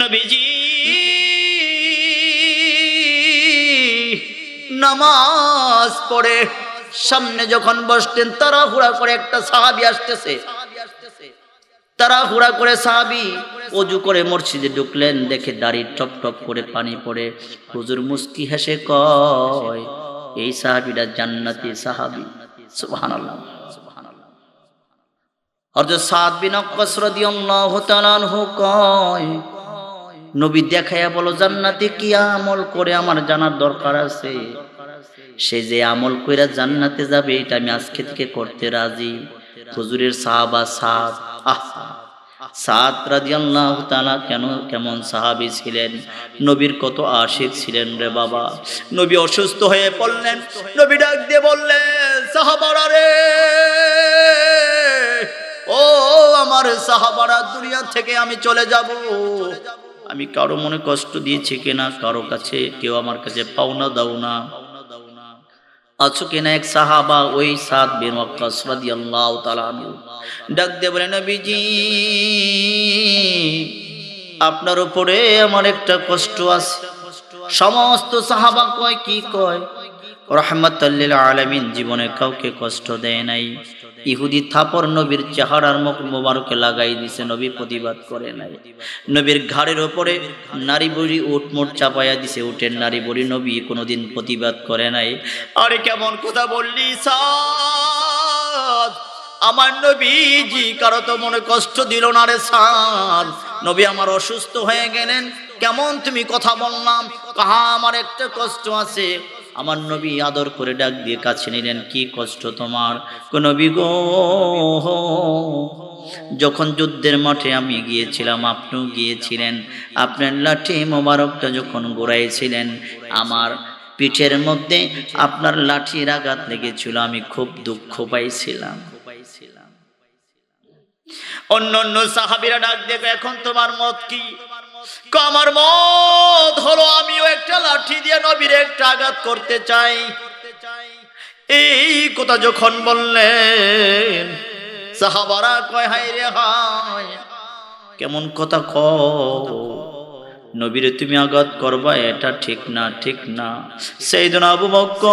নবীজি, নামাজ পড়ে সামনে যখন বসতেন তারা হুড়া করে একটা সাহাবি আসতেছে। তারা হুড়া করে সাহাবি অজু করে মসজিদে ঢুকলেন, দেখে দাড়ি টপ টপ করে পানি পড়ে। হুজুর মুস্কি হেসে কয়, এই সাহাবিটা জান্নাতি সাহাবি। সুবহানাল্লাহ হযরত সাদ বিন ওয়াক্কাস রাদিয়াল্লাহু তাআলা কয় নবী দেখাইয়া বলো, জান্নাতে কি আমল করে আমার জানার দরকার আছে? সে যে আমল কইরা জান্নাতে যাবে, এটা আমি আজকে থেকে করতে রাজি। হুজুরের সাহাবা আহা, সাদ কেন, কেমন সাহাবী ছিলেন? নবীর কত আশিক ছিলেন রে বাবা। নবী অসুস্থ হয়ে পড়লেন, নবী ডাক দিয়ে বললেন, সাহাবারা রে, ও আমার সাহাবারা, দুনিয়া থেকে আমি চলে যাব। আমি কারও মনে কষ্ট দিয়েছি কিনা, কারও কাছে কেউ আমার কাছে পাওনা দাও না। আছো কিনা এক সাহাবা, ওই সাত বিন ওয়াক্কাস রাদিয়াল্লাহু তাআলা ডাক দিয়ে বলে, নবীজি, আপনার উপরে আমার একটা কষ্ট আছে। সমস্ত সাহাবা কয়, কি কয়? রহমতাল্লিল আলামিন, জীবনে কাউকে কষ্ট দেয় নাই। ইহুদি থাপর নবীর চেহারার মুখ মোবারকে লাগাই দিছে, নবী প্রতিবাদ করে নাই। নবীর ঘাড়ের ওপরে নারী বুড়ি উট মোট চাপাইয়া দিছে, উটের নারী বুড়ি নবী কোনোদিন প্রতিবাদ করে নাই। আরে কেমন কথা বললি, সাদ? আমার নবীজি কারও তো মনে কষ্ট দিল না রে সাদ? নবী আমার অসুস্থ হয়ে গেলেন, কেমন তুমি কথা বললাম? কাহা আমার একটা কষ্ট আছে? আমার নবী আদর করে ডাক দিয়ে কাছে নিলেন, কি কষ্ট তোমার? কোন গো, যখন যুদ্ধের মাঠে আমি গিয়েছিলাম, আপনিও গিয়েছিলেন। আপনার লাঠি মোবারকটা যখন ঘুরাইছিলেন আমার পিঠের মধ্যে আপনার লাঠির আঘাত লেগেছিল, আমি খুব দুঃখ পাইছিলাম। অন্য অন্য সাহাবিরা ডাক দেবে, এখন তোমার মত ক? আমার মত হলো আমিও একটা লাঠি দিয়ে নবীর একটা আঘাত করতে চাই। এই কথা যখন বললেন, সাহাবারা কয় হাই রে হাই কেমন কথা ক নবীরে তুমি আঘাত করবা, এটা ঠিক না ঠিক না। সেই দিন আবু বক্কর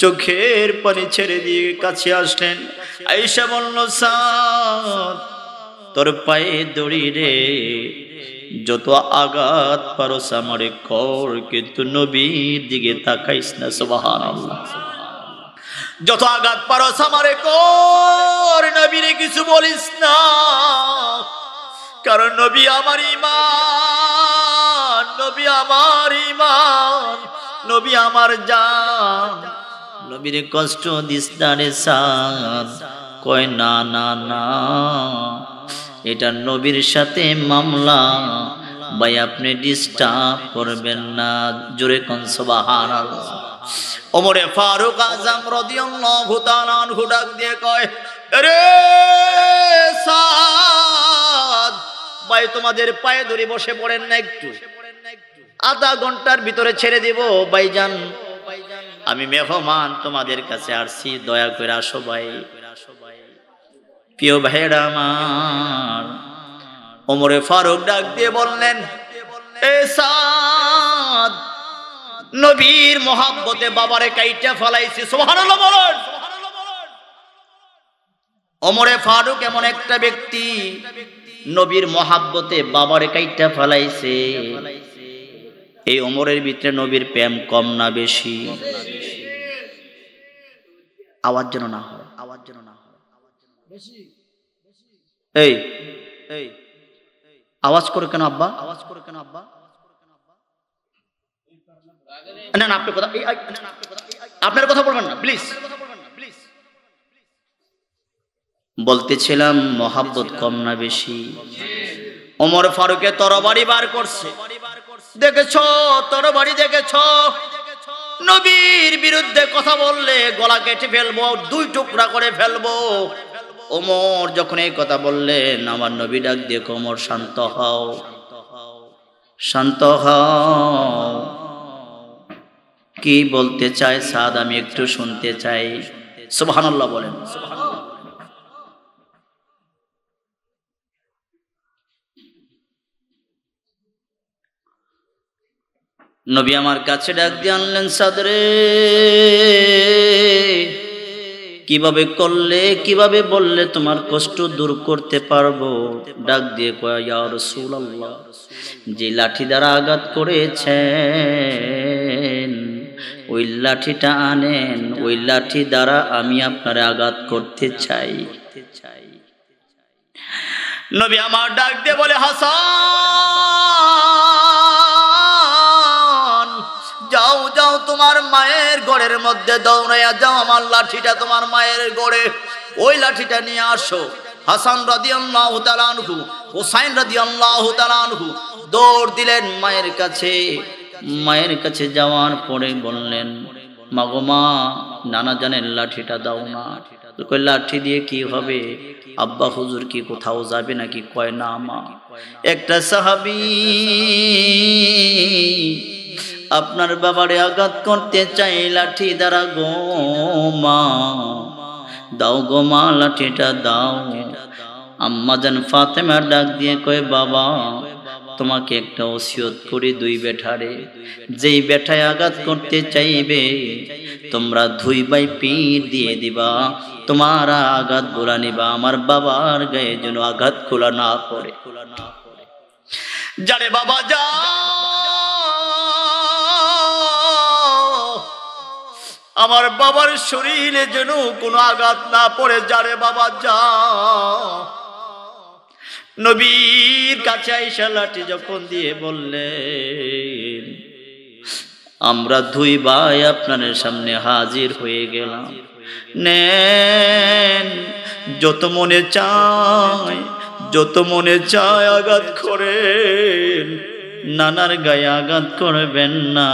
চোখের পানি ছেড়ে দিয়ে কাছে আসলেন। আইসা বলল সাদ তোর পায়ে দড়ি রে। যত আঘাত পারস আমারে কর কিন্তু নবীর দিকে তাকাইস না সুবহান যত আঘাত পারস আমারে কর নবীরে কিছু বলিস না। কারণ নবী আমার ইমান, নবী আমার ইমান, নবী আমার জান। নবীরে কষ্ট দিস না রে সাদ কয় না না না। এটা নবীর সাথে মামলা। ভাই, আপনি ডিস্টার্ব করবেন না। জোরে কোন সুবহান ওমরে ফারুক আজম রাদিয়াল্লাহু তাআলা আনহু ডাক দিয়ে কয় রে সাদ, ভাই, তোমাদের পায়ে ধরে বসে পড়েন না একটু। আধা ঘণ্টার ভিতরে ছেড়ে দিব, ভাইজান। আমি মেহমান তোমাদের কাছে আসছি, দয়া করে আসো, ভাই। প্রিয় ভাইয়েরা আমার, ওমরে ফারুক ডাক দিয়ে বললেন নবীর মহাব্বতে বাবারে কাইটা ফলাইছি, সুবহানাল্লাহ ওমরে ফারুক এমন একটা ব্যক্তি, নবীর মহাব্বতে বাবারে কাইটা ফলাইছে। এই ওমরের ভিতরে নবীর প্রেম কম না বেশি। আওয়াজ যেন না হয় আওয়াজ যেন না হয় এই এই, আওয়াজ করে কেন আব্বা? আওয়াজ করে কেন আব্বা? না কথা আপনার কথা বলবেন না প্লিজ বলতেছিলাম, মহাব্বত কম না বেশি। ওমর ফারুকে তরবারি বার করছে। দেখেছ, তরবারি দেখেছ? নবীর বিরুদ্ধে কথা বললে গলা কেটে ফেলব, দুই টুকরা করে ফেলব। ওমর যখন এই কথা বললেন, আমার নবী ডাক দিয়ে কোমর শান্ত হও। শান্ত হও। কি বলতে চাই সাদ আমি একটু শুনতে চাই। সুবহানাল্লাহ বলেন। নবী আমার কাছে ডাক দিয়ে আনলেন সাদরে। কীভাবে করলে, কীভাবে বললে তোমার কষ্ট দূর করতে পারব? ডাক দিয়ে কয়া যে লাঠি দ্বারা আঘাত করেছেন, ওই লাঠিটা আনেন, ওই লাঠি দ্বারা আমি আপনার আঘাত করতে চাই। নবী আমার ডাক দিয়ে বলে, হাসান, যাও যাও তোমার মায়ের গড়ের মধ্যে দৌড়াইয়া যাও আমার লাঠিটা তোমার মায়ের গড়ে। ওই লাঠিটা নিয়ে আসো। হাসান রাদি আল্লাহ তালানহু হোসাইন রাদি আল্লাহ তালানহু দৌড় দিলেন মায়ের কাছে। মায়ের কাছে যাওয়ার পরে বললেন মাগো মা, নানা জানের লাঠিটা দাও না। লাঠি দিয়ে কি হবে? আব্বা হুজুর কি কোথাও যাবে নাকি? কয় না মা। একটা সাহাবি আপনার বাবারে আঘাত করতে চাই, লাঠি দ্বারা গো মা। দাও গো মা, লাঠিটা দাও। আম্মা জান ফাতেমার ডাক দিয়ে কয়, বাবা, তোমাকে একটা ওসিয়ত করি দুই বেঠারে। যেই বেঠায় আঘাত করতে চাইবে, তোমরা ধুই বাই পিঠ দিয়ে দিবা। তোমার আঘাত গোলা নিবা। আমার বাবার গায়ে যেন আঘাত খোলা না পড়ে। যারে বাবা যা আমার বাবার শরীরে যেন কোনো আঘাত না পড়ে, যারে বাবা যা। নবীর কাছে আইসা লাঠি যখন দিয়ে বললেন, আমরা দুই ভাই আপনার সামনে হাজির হয়ে গেলাম। নেন, যত মনে চায়, যত মনে চায় আঘাত করেন। নানার গায়ে আঘাত করবেন না।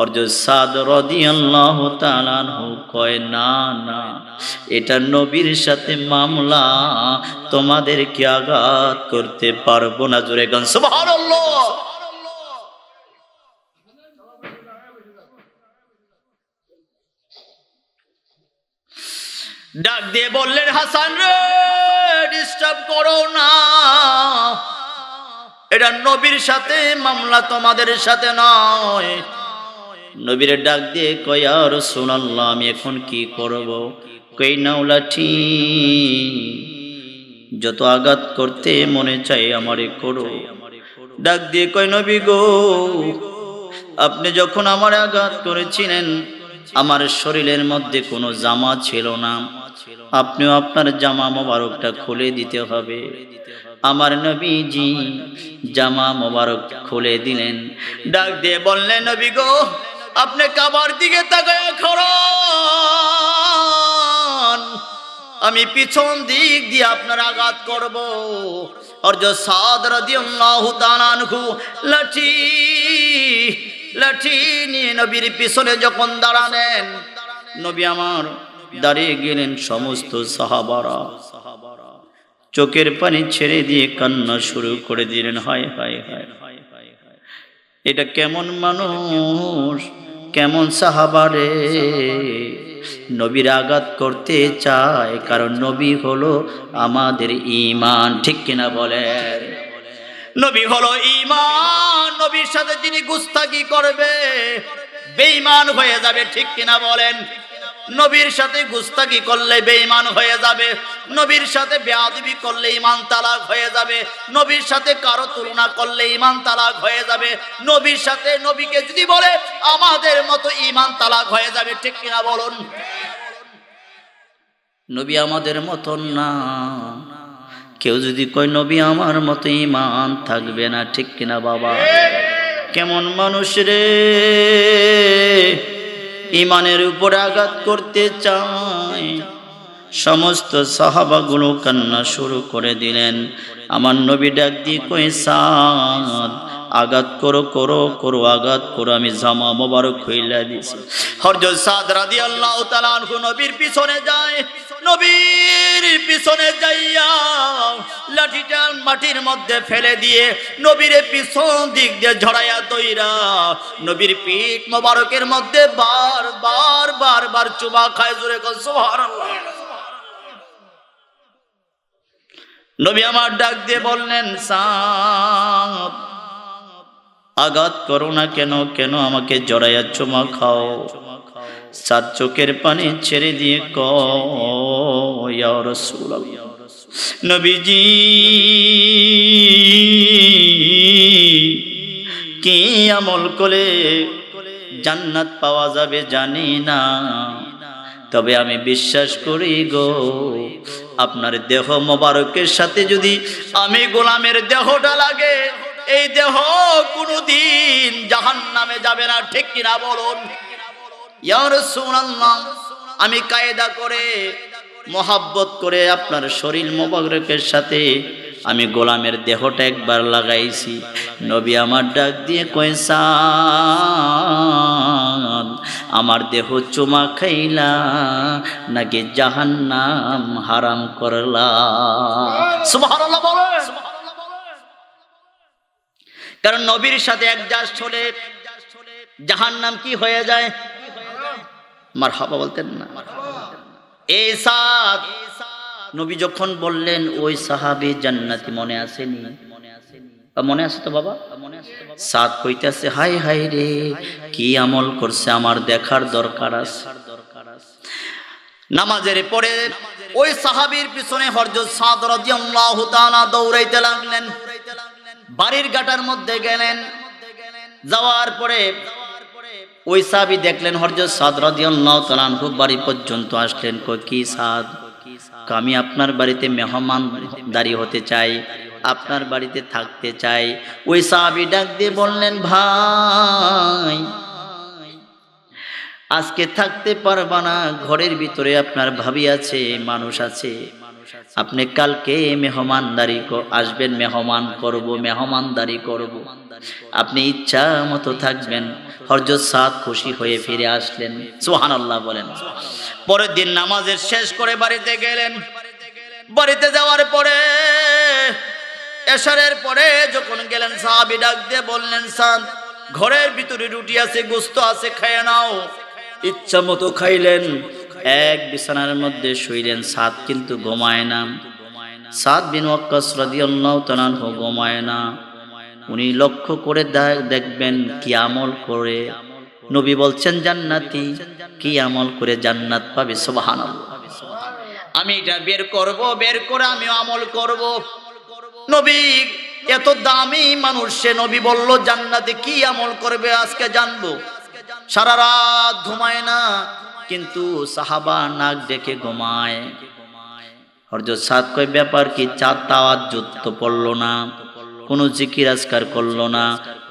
অর্জ সাদ রদি আল্লাহ তালানহু কয় না না এটা নবীর সাথে মামলা, তোমাদেরকে আঘাত করতে পারব না। জোরে গান, সুবহানাল্লাহ। ডাক দিয়ে বললেন, হাসান রে ডিস্টার্ব করো না। এটা নবীর সাথে মামলা তোমাদের সাথে নয়। নবীর ডাক দিয়ে কয়া রসুনাল্লাহ আমি এখন কি করব? কই, নাও লাঠি। যত আঘাত করতে মনে চাই আমারে করো। ডাক দিয়ে কয়, নবী গো, আপনি যখন আমার আঘাত করেছিলেন, আমার শরীরের মধ্যে কোনো জামা ছিল না। আপনিও আপনার জামা মোবারকটা খুলে দিতে হবে। আমার নবীজি জামা মোবারক খুলে দিলেন। ডাক দিয়ে বললেন, নবী গো আপনি কাবার দিকে তাকায় খরণ আমি পিছন দিক দিয়ে আপনার আঘাত করব। অর্জ সাদ রাদিয়াল্লাহু তাআলা আনহু লাঠি লাঠি নিয়ে নবীর পিছনে যখন দাঁড়ালেন, নবী আমার দাঁড়িয়ে গেলেন সমস্ত সাহাবারা। চোখের পানি ছেড়ে দিয়ে কান্না শুরু করে দিলেন হায় হায় হায়। এটা কেমন মানুষ? কেমন সাহাবারে নবীর আঘাত করতে চায়, কারণ নবী হলো আমাদের ইমান ঠিক কিনা বলেন? নবী হলো ইমান নবীর সাথে যিনি গুস্তাকি করবে, বেঈমান হয়ে যাবে, ঠিক কিনা বলেন? নবীর সাথে গুস্তাকি করলে বেঈমান হয়ে যাবে, নবীর সাথে বেয়াদবি করলে ইমান তালাক হয়ে যাবে, নবীর সাথে কারও তুলনা করলে ইমান তালাক হয়ে যাবে, নবীর সাথে নবীকে যদি বলে আমাদের মতো ইমান তালাক হয়ে যাবে, ঠিক কিনা বলুন? নবী আমাদের মতন না। কেউ যদি কয়, নবী আমার মতো ইমান থাকবে না ঠিক কিনা বাবা? কেমন মানুষ রে? ইমানের উপর আঘাত করতে চায়। সমস্ত সাহাবাগুলো কান্না শুরু করে দিলেন। আমার নবী ডাক দিয়ে কই সাদ, আঘাত করো করো করো, আঘাত করো, আমি জামা মোবারক হইলা দিছি। হরজ সাদ রাদি আল্লাহ নবীর পিছনে যায়। নবীর পিছনে যাইয়া লাঠিটা মাটির মধ্যে ফেলে দিয়ে নবীর পিছন দিক দিয়ে ঝড়াইয়া দইরা নবীর পিঠ মোবারকের মধ্যে বার বার বার বার চুমা খায় জোরে নবী আমার ডাক দিয়ে বললেন আঘাত করো না কেন? কেন আমাকে জড়াইয়া চুমা খাও? সাত চোখের পানি ছেড়ে দিয়ে কসুল নবীজি, কি আমল করে জান্নাত পাওয়া যাবে জানি না। তবে আমি বিশ্বাস করি গো, আপনার দেহ মোবারকের সাথে যদি আমি গোলামের দেহটা লাগে, এই দেহ কোনোদিন জাহান নামে যাবে না। ঠিক কিনা বলুন? আমি কায়দা করে, মহাব্বত করে আপনার শরীর মোবারকের সাথে আমি গোলামের দেহটা একবার লাগাইছি। নবী আমার ডাক দিয়ে কয়েসা আমার দেহ চুমা খাইলা, নাকি জাহান্নাম হারাম করলা? কারণ নবীর সাথে একজাস্ট হলে জাহান্নাম কি হয়ে যায়? মার হাবা বলতেন না। নবী যখন বললেন, ওই সাহাবি জান্নাতি মনে আসেনি? মনে আছে তো বাবা? সাদ কইতাছে হাই হাই রে, কি আমল করছে আমার দেখার দরকার আছে। নামাজের পরে ওই সাহাবীর পিছনে হরজত সাদ রাদিয়াল্লাহু তাআলা দৌড়াইতে লাগলেন। বাড়ির গাটার মধ্যে গেলেন। যাওয়ার পরে ওই সাহাবী দেখলেন, হরজত সাদ রাদিয়াল্লাহু তাআলা আনহু বাড়ি পর্যন্ত আসলেন। কি সাদ? আমি আপনার বাড়িতে মেহমান দাঁড়ি হতে চাই, আপনার বাড়িতে থাকতে চাই। ওই সাহাবী ডাক দিয়ে বললেন, ভাই, আজকে থাকতে পারবা না, ঘরের ভিতরে আপনার ভাবি আছে, মানুষ আছে। আপনি কালকে মেহমানদারি আসবেন মেহমান করব, মেহমানদারি করব। আপনি ইচ্ছা মতো থাকবেন, হরজত সাদ খুশি হয়ে ফিরে আসলেন। সোহান আল্লাহ বলেন। পরের দিন নামাজের শেষ করে বাড়িতে গেলেন। বাড়িতে যাওয়ার পরে এসারের পরে যখন গেলেন, সাহাবি ডাক দিয়ে বললেন সাদ ঘরের ভিতরে রুটি আছে, গোস্ত আছে খেয়ে নাও। ইচ্ছা মতো খাইলেন। এক বিছানার মধ্যে শুইলেন সাত কিন্তু ঘুমায় না। সাত বিন ওয়াক্কাস রাদিয়াল্লাহু না। উনি লক্ষ্য করে দেখবেন কি আমল করে। নবী বলছেন, জান্নাতি, কি আমল করে জান্নাত পাবে? সুবহানাল্লাহ। আমি এটা বের করব, বের করে আমি আমল করব। নবী এত দামি মানুষ, সে নবী বলল, জান্নাতে কি আমল করবে? আজকে জানব। সারা রাত ঘুমায় না। কিন্তু সাহাবা নাক ডেকে ঘুমায়। হরজত সাদ কয়, ব্যাপার কি? চাঁদ তাওয়াত যুদ্ধ পড়ল না, কোনো জিকির আজকার করল না,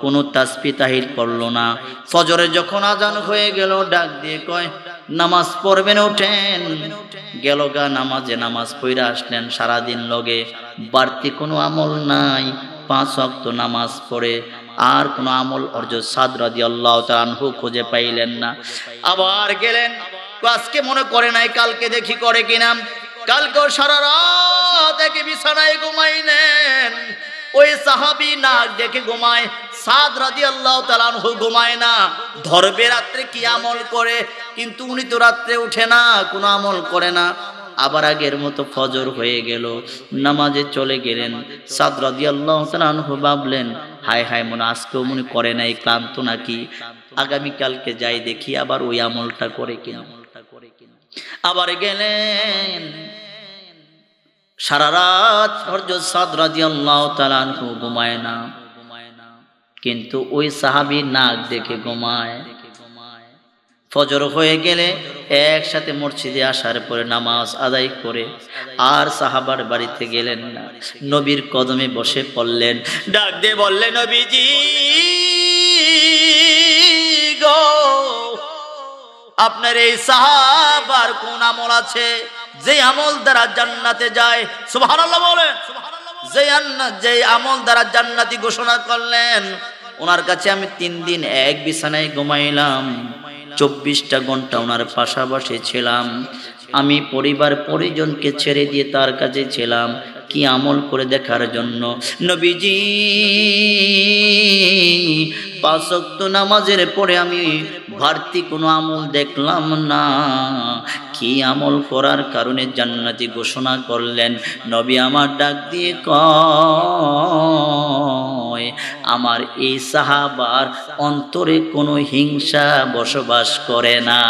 কোনো তাসপি তাহির করল না। ফজরে যখন আজান হয়ে গেল, ডাক দিয়ে কয়, নামাজ পড়বেন ওঠেন গেল গা নামাজে নামাজ পড়ে আসলেন সারাদিন লগে। বাড়তি কোনো আমল নাই, পাঁচ অক্ত নামাজ পড়ে। আর কোনো আমল অর্জ সাদ রাজি আল্লাহ আনহু খুঁজে পাইলেন না। আবার গেলেন আজকে মনে করে নাই কালকে দেখি করে কিনা কালকেও সারা রাত একে বিছানায় ঘুমাইলেন। ওই সাহাবি নাক দেখে ঘুমায়, সাদ রাজি আল্লাহ তালানহু ঘুমায় না। ধরবে রাত্রে কি আমল করে? কিন্তু উনি তো রাত্রে উঠে না, কোনো আমল করে না। আবার আগের মতো ফজর হয়ে গেল। নামাজে চলে গেলেন। সাদ রাজি আল্লাহ তালানহু ভাবলেন, হায় হায় মনে আজকেও মনে করে নাই, ক্লান্ত নাকি? আগামীকালকে যাই দেখি আবার ওই আমলটা করে কিনা। আবার গেলেন। সারা রাত হরজত সাদ রাদিয়াল্লাহু তাআলা আনহু ঘুমায় না। কিন্তু ওই সাহাবী নাক দেখে ঘুমায়। ফজর হয়ে গেলে একসাথে মসজিদে আসার পরে নামাজ আদায় করে আর সাহাবার বাড়িতে গেলেন না। নবীর কদমে বসে পড়লেন। ডাক দিয়ে বললেন, নবীজি, গো, আপনার এই সাহাবার কোন আমল আছে? যে আমল দ্বারা জান্নাতে যায়। সুবহানাল্লাহ বলেন। যে যে আমল দ্বারা জান্নাতি ঘোষণা করলেন, ওনার কাছে আমি তিন দিন এক বিছানায় ঘুমাইলাম। চব্বিশটা ঘণ্টা ওনার পাশাপাশি ছিলাম। আমি পরিবার পরিজনকে ছেড়ে দিয়ে তার কাছে ছিলাম, কি আমল করে দেখার জন্য? নবীজি পাঁচক্ত নামাজের পরে আমি ভারতি কোনো আমল দেখলাম না। কি আমল করার কারণে জান্নাতি ঘোষণা করলেন, নবী আমার ডাক দিয়ে কয়, আমার এই সাহাবার অন্তরে কোনো হিংসা বসবাস করে না।